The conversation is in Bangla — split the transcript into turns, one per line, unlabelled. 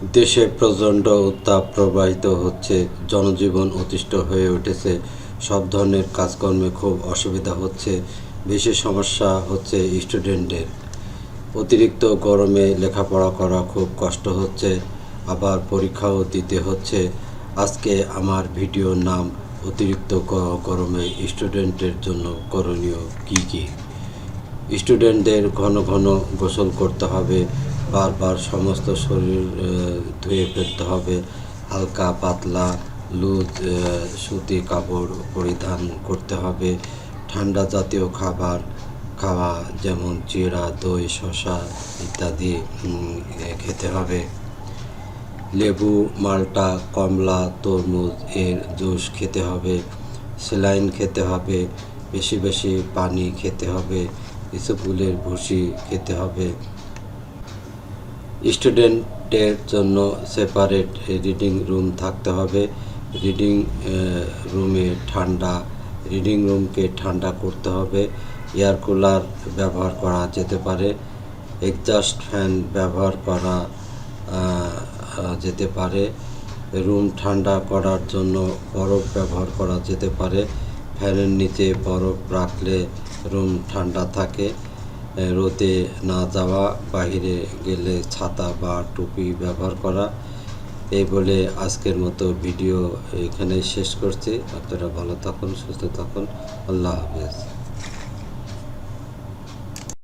দেশে প্রচণ্ড উত্তাপ প্রবাহিত হচ্ছে, জনজীবন অতিষ্ঠ হয়ে উঠেছে, সব ধরনের কাজকর্মে খুব অসুবিধা হচ্ছে, বেশি সমস্যা হচ্ছে স্টুডেন্টদের। অতিরিক্ত গরমে লেখাপড়া করা খুব কষ্ট হচ্ছে, আবার পরীক্ষাও দিতে হচ্ছে। আজকে আমার ভিডিওর নাম, অতিরিক্ত গরমে স্টুডেন্টের জন্য করণীয় কী কী? স্টুডেন্টদের ঘন ঘন গোসল করতে হবে বারবার সমস্ত শরীর ধুয়ে ফেলতে হবে। হালকা, পাতলা, লুজ সুতি কাপড় পরিধান করতে হবে। ঠান্ডা জাতীয় খাবার খাওয়া, যেমন চিড়া, দই, শসা ইত্যাদি খেতে হবে। লেবু, মাল্টা, কমলা, তরমুজ, এর জুস খেতে হবে। স্যালাইন খেতে হবে। বেশি বেশি পানি খেতে হবে। ইসবগুলের ভুসি খেতে হবে। স্টুডেন্টের জন্য সেপারেট রিডিং রুম থাকতে হবে। রিডিং রুমে ঠান্ডা রিডিং রুমকে ঠান্ডা করতে হবে। এয়ার কুলার ব্যবহার করা যেতে পারে। এক্সজাস্ট ফ্যান ব্যবহার করা যেতে পারে। রুম ঠান্ডা করার জন্য বরফ ব্যবহার করা যেতে পারে। ফ্যানের নিচে বরফ রাখলে রুম ঠান্ডা থাকে। রোদে না যাওয়া, বাহিরে গেলে ছাতা বা টুপি ব্যবহার করা। এই বলে আজকের মতো ভিডিও এখানে শেষ করছি। আপনারা ভালো থাকুন, সুস্থ থাকুন। আল্লাহ হাফেজ।